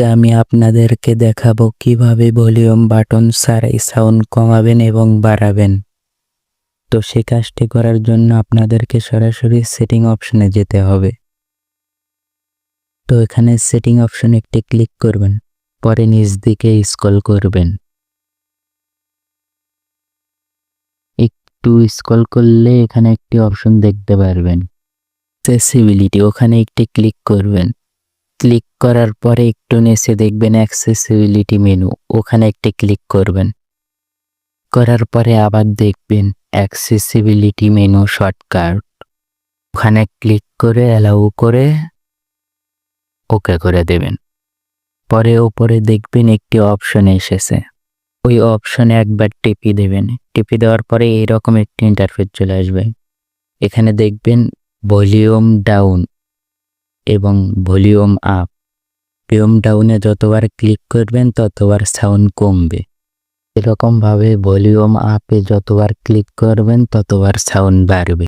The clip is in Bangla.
আজকে আমি আপনাদেরকে দেখাবো কীভাবে ভলিউম বাটন ছাড়াই সাউন্ড কমাবেন এবং বাড়াবেন। তো সে কাজটি করার জন্য আপনাদেরকে সরাসরি সেটিং অপশনে যেতে হবে। তো এখানে সেটিং অপশন একটি ক্লিক করবেন, পরে নিজ দিকে স্কল করবেন। একটু স্কল করলে এখানে একটি অপশন দেখতে পারবেন। অ্যাক্সেসিবিলিটি ওখানে একটি ক্লিক করবেন। ক্লিক করার পরে একটু নিচে দেখবেন অ্যাক্সেসিবিলিটি মেনু। ওখানে একটি ক্লিক করবেন। করার পরে আবার দেখবেন অ্যাক্সেসিবিলিটি মেনু শর্টকাট। ওখানে ক্লিক করে অ্যালাউ করে ওকে করে দেবেন। পরে ওপরে দেখবেন একটি অপশন এসেছে। ওই অপশনে একবার টিপি দেবেন। টিপি দেওয়ার পরে এইরকম একটি ইন্টারফেস চলে আসবে। এখানে দেখবেন ভলিউম ডাউন। এবং ভলিউম আপ। ভলিউম ডাউনে যতবার ক্লিক করবেন, ততবার সাউন্ড কমবে। এরকমভাবে ভলিউম আপে যতবার ক্লিক করবেন, ততবার সাউন্ড বাড়বে।